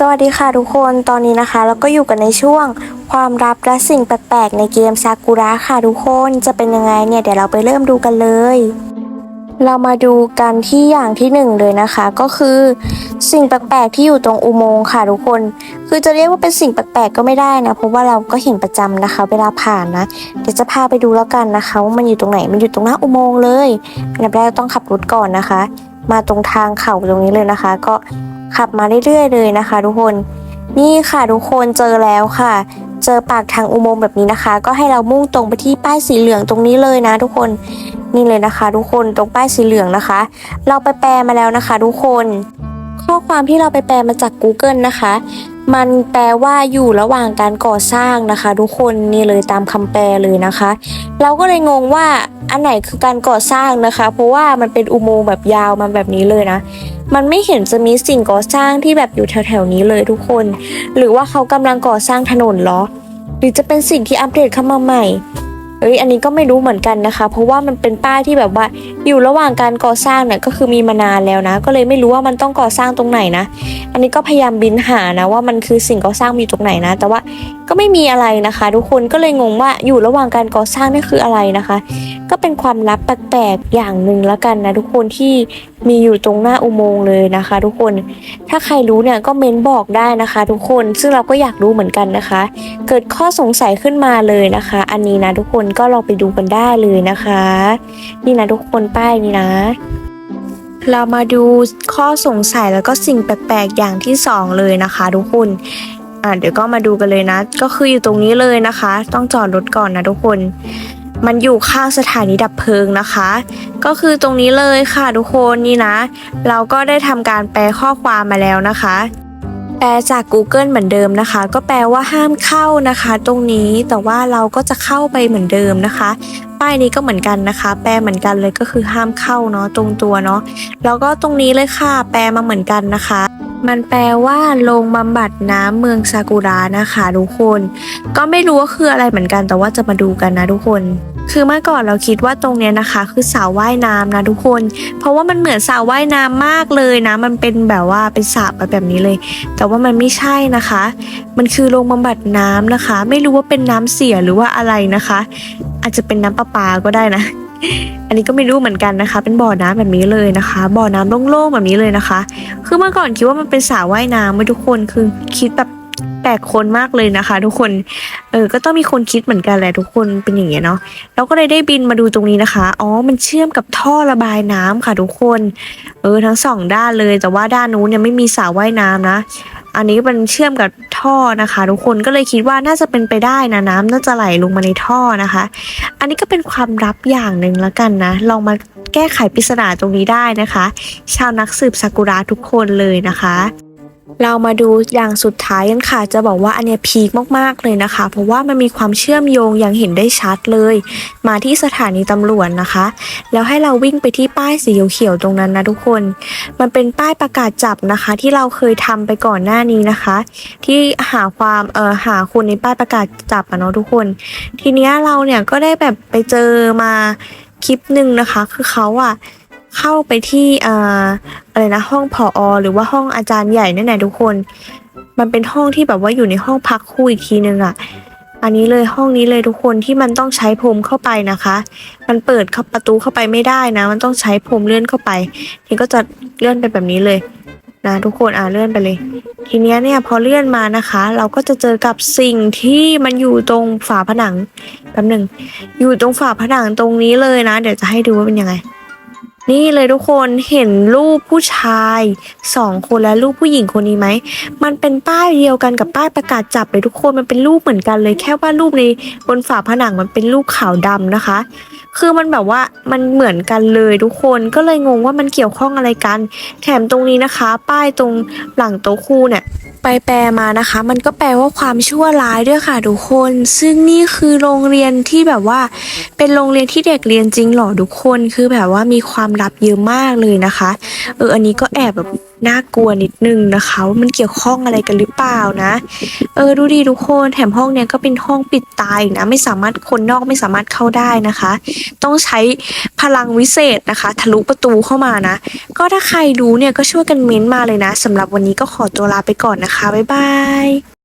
สวัสดีค่ะทุกคนตอนนี้นะคะเราก็อยู่กันในช่วงความลับและสิ่งแปลกๆในเกมซากุระค่ะทุกคนจะเป็นยังไงเนี่ยเดี๋ยวเราไปเริ่มดูกันเลย เรามาดูกันที่อย่างที่หนึ่งเลยนะคะ ก็คือสิ่งแปลกๆที่อยู่ตรงอุโมงค์ค่ะทุกคน คือจะเรียกว่าเป็นสิ่งแปลกๆก็ไม่ได้นะเพราะว่าเราก็เห็นประจำนะคะ เวลาผ่านนะเดี๋ยวจะพาไปดูแล้วกันนะคะว่ามันอยู่ตรงไหนมันอยู่ตรงหน้าอุโมงค์เลยอันดับแรกต้องขับรถก่อนนะคะ มาตรงทางเขาตรงนี้เลยนะคะ ก็ขับมาเรื่อยๆเลยนะคะ ทุกคนนี่ค่ะทุกคนเจอแล้วค่ะ เจอปากทางอุโมงค์แบบนี้นะคะ ก็ให้เรามุ่งตรงไปที่ป้ายสีเหลืองตรงนี้เลยนะ ทุกคนนี่เลยนะคะ ทุกคนตรงป้ายสีเหลืองนะคะ เราไปแปลมาแล้วนะคะ ทุกคน ข้อความที่เราไปแปลมาจาก Google นะคะ มันแปลว่าอยู่ระหว่างการก่อสร้างนะคะ ทุกคนนี่เลยตามคำแปลเลยนะคะ เราก็เลยงงว่าอันไหนคือการก่อสร้างนะคะ เพราะว่ามันเป็นอุโมงค์แบบยาวมันแบบนี้เลยนะ มันไม่เห็นจะมีสิ่งก่อสร้างที่แบบอยู่แถวๆนี้เลยทุกคน หรือว่าเขากำลังก่อสร้างถนนเหรอ หรือจะเป็นสิ่งที่อัปเดตเข้ามาใหม่ เอ้ยอันนี้ก็ไม่รู้เหมือนกันนะคะ เพราะว่ามันเป็นป้ายที่แบบว่าอยู่ระหว่างการก่อสร้างเนี่ยก็คือมีมานานแล้วนะ ก็เลยไม่รู้ว่ามันต้องก่อสร้างตรงไหนนะ อันนี้ก็พยายามบินหานะว่ามันคือสิ่งก่อสร้างมีตรงไหนนะ แต่ว่าก็ไม่มีอะไรนะคะ ทุกคนก็เลยงงว่าอยู่ระหว่างการก่อสร้างนี่คืออะไรนะคะ ก็เป็นความลับแปลกๆอย่างหนึ่งแล้วกันนะทุกคนที่มีอยู่ตรงหน้าอุโมงค์เลยนะคะ ทุกคน ถ้าใครรู้เนี่ยก็เม้นบอกได้นะคะ ทุกคนซึ่งเราก็อยากรู้เหมือนกันนะคะ เกิดข้อสงสัยขึ้นมาเลยนะคะ อันนี้นะทุกคนก็ลองไปดูกันได้เลยนะคะ นี่นะทุกคนป้ายนี้นะ เรามาดูข้อสงสัยแล้วก็สิ่งแปลกๆอย่างที่สองเลยนะคะ ทุกคนอะเดี๋ยวก็มาดูกันเลยนะ ก็คืออยู่ตรงนี้เลยนะคะ ต้องจอดรถก่อนนะทุกคนมันอยู่ข้างสถานีดับเพลิงนะคะ ก็คือตรงนี้เลยค่ะทุกคนนี่นะ เราก็ได้ทำการแปลข้อความมาแล้วนะคะ แปลจาก Google เหมือนเดิมนะคะ ก็แปลว่าห้ามเข้านะคะ ตรงนี้แต่ว่าเราก็จะเข้าไปเหมือนเดิมนะคะ ป้ายนี้ก็เหมือนกันนะคะ แปลเหมือนกันเลยก็คือห้ามเข้าเนาะตรงตัวเนาะแล้วก็ตรงนี้เลยค่ะ แปลมาเหมือนกันนะคะมันแปลว่าโรงบำบัดน้ำเมืองซากุระนะคะทุกคน ก็ไม่รู้ว่าคืออะไรเหมือนกันแต่ว่าจะมาดูกันนะทุกคน คือเมื่อก่อนเราคิดว่าตรงเนี้ยนะคะ คือสระว่ายน้ำนะทุกคน เพราะว่ามันเหมือนสระว่ายน้ำมากเลยนะ มันเป็นแบบว่าเป็นสระแบบนี้เลย แต่ว่ามันไม่ใช่นะคะ มันคือโรงบำบัดน้ำนะคะ ไม่รู้ว่าเป็นน้ำเสียหรือว่าอะไรนะคะ อาจจะเป็นน้ำประปาก็ได้นะอันนี้ก็ไม่รู้เหมือนกันนะคะ เป็นบ่อน้ำแบบนี้เลยนะคะ บ่อน้ำโล่งๆแบบนี้เลยนะคะ คือเมื่อก่อนคิดว่ามันเป็นสระว่ายน้ำไม่ทุกคนคือคิดแบบ ลกคนมากเลยนะคะ ทุกคน เออ ก็ต้องมีคนคิดเหมือนกันแหละทุกคนเป็นอย่างเงี้ยเนาะเราก็เลยได้บินมาดูตรงนี้นะคะ อ๋อ มันเชื่อมกับท่อระบายน้ำค่ะทุกคน เออ ทั้งสองด้านเลย แต่ว่าด้านนู้นเนี่ยไม่มีสระว่ายน้ำนะ อันนี้มันเชื่อมกับท่อนะคะ ทุกคน ก็เลยคิดว่าน่าจะเป็นไปได้นะน้ำน่าจะไหลลงมาในท่อนะคะ อันนี้ก็เป็นความลับอย่างหนึ่งแล้วกันนะ ลองมาแก้ไขปริศนาตรงนี้ได้นะคะ ชาวนักสืบซากุระทุกคนเลยนะคะ เรามาดูอย่างสุดท้ายกันค่ะ จะบอกว่าอันเนี้ยพีคมากๆเลยนะคะ เพราะว่ามันมีความเชื่อมโยงอย่างเห็นได้ชัดเลย มาที่สถานีตำรวจนะคะ แล้วให้เราวิ่งไปที่ป้ายสีเขียวๆตรงนั้นนะทุกคน มันเป็นป้ายประกาศจับนะคะ ที่เราเคยทำไปก่อนหน้านี้นะคะ ที่หาความเอ่อหาคนในป้ายประกาศจับอะเนาะทุกคน ทีเนี้ยเราเนี่ยก็ได้แบบไปเจอมาคลิปหนึ่งนะคะ คือเขาอะ เข้าไปที่อ่าอะไรนะห้องผออหรือว่าห้องอาจารย์ใหญ่นั่นแหละทุกคน มันเป็นห้องที่แบบว่าอยู่ในห้องพักคู่อีกทีนึงอะอันนี้เลยห้องนี้เลยทุกคนที่มันต้องใช้พรมเข้าไปนะคะ มันเปิดเข้าประตูเข้าไปไม่ได้นะ มันต้องใช้พรมเลื่อนเข้าไป ทีก็จะเลื่อนไปแบบนี้เลยนะทุกคนอ่าเลื่อนไปเลย ทีเนี้ยเนี่ยพอเลื่อนมานะคะ เราก็จะเจอกับสิ่งที่มันอยู่ตรงฝาผนังแป๊บหนึ่งอยู่ตรงฝาผนังตรงนี้เลยนะ เดี๋ยวจะให้ดูว่าเป็นยังไง นี่เลยทุกคนเห็นรูปผู้ชายสองคนและรูปผู้หญิงคนนี้ไหม มันเป็นป้ายเดียวกันกับป้ายประกาศจับเลยทุกคนมันเป็นรูปเหมือนกันเลย แค่ว่ารูปในบนฝาผนังมันเป็นรูปขาวดำนะคะ คือมันแบบว่ามันเหมือนกันเลยทุกคนก็เลยงงว่ามันเกี่ยวข้องอะไรกัน แถมตรงนี้นะคะ ป้ายตรงหลังโต๊ะครูเนี่ยไปแปลมานะคะ มันก็แปลว่าความชั่วร้ายด้วยค่ะทุกคน ซึ่งนี่คือโรงเรียนที่แบบว่า เป็นโรงเรียนที่เด็กเรียนจริงหรอทุกคนคือแบบว่ามีความลับเยอะมากเลยนะคะ เอออันนี้ก็แอบแบบน่ากลัวนิดนึงนะคะว่ามันเกี่ยวข้องอะไรกันหรือเปล่านะ เออดูดีทุกคนแถมห้องเนี้ยก็เป็นห้องปิดตายนะ ไม่สามารถคนนอกไม่สามารถเข้าได้นะคะ ต้องใช้พลังวิเศษนะคะ ทะลุประตูเข้ามานะ ก็ถ้าใครรู้เนี่ยก็ช่วยกันเม้นต์มาเลยนะสำหรับวันนี้ก็ขอตัวลาไปก่อนนะคะบ๊ายบาย